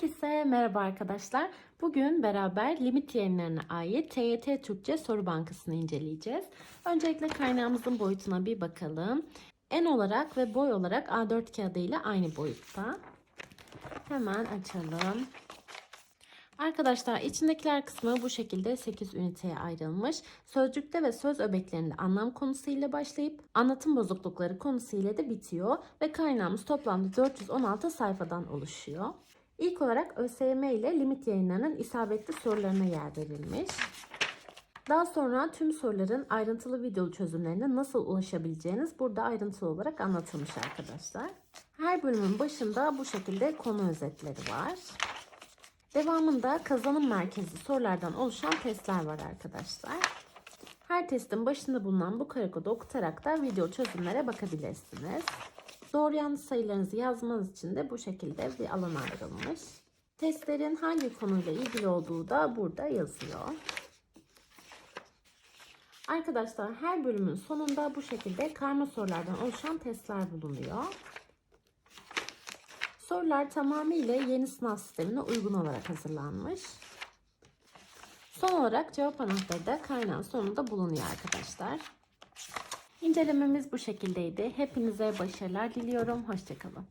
Herkese merhaba arkadaşlar. Bugün beraber limit yayınlarına ait TYT Türkçe soru bankasını inceleyeceğiz. Öncelikle kaynağımızın boyutuna bir bakalım. En olarak ve boy olarak A4 kağıdı ile aynı boyutta. Hemen açalım. Arkadaşlar içindekiler kısmı bu şekilde 8 üniteye ayrılmış. Sözcükte ve söz öbeklerinde anlam konusu ile başlayıp anlatım bozuklukları konusu ile de bitiyor ve kaynağımız toplamda 416 sayfadan oluşuyor. İlk olarak ÖSYM ile limit yayınlarının isabetli sorularına yer verilmiş. Daha sonra tüm soruların ayrıntılı video çözümlerine nasıl ulaşabileceğiniz burada ayrıntılı olarak anlatılmış arkadaşlar. Her bölümün başında bu şekilde konu özetleri var. Devamında kazanım merkezli sorulardan oluşan testler var arkadaşlar. Her testin başında bulunan bu kare kodu okutarak da video çözümlere bakabilirsiniz. Doğru yanlış sayılarınızı yazmanız için de bu şekilde bir alan ayrılmış. Testlerin hangi konuyla ilgili olduğu da burada yazıyor. Arkadaşlar her bölümün sonunda bu şekilde karma sorulardan oluşan testler bulunuyor. Sorular tamamıyla yeni sınav sistemine uygun olarak hazırlanmış. Son olarak cevap anahtarı da kaynağın sonunda bulunuyor arkadaşlar. İncelememiz bu şekildeydi. Hepinize başarılar diliyorum. Hoşçakalın.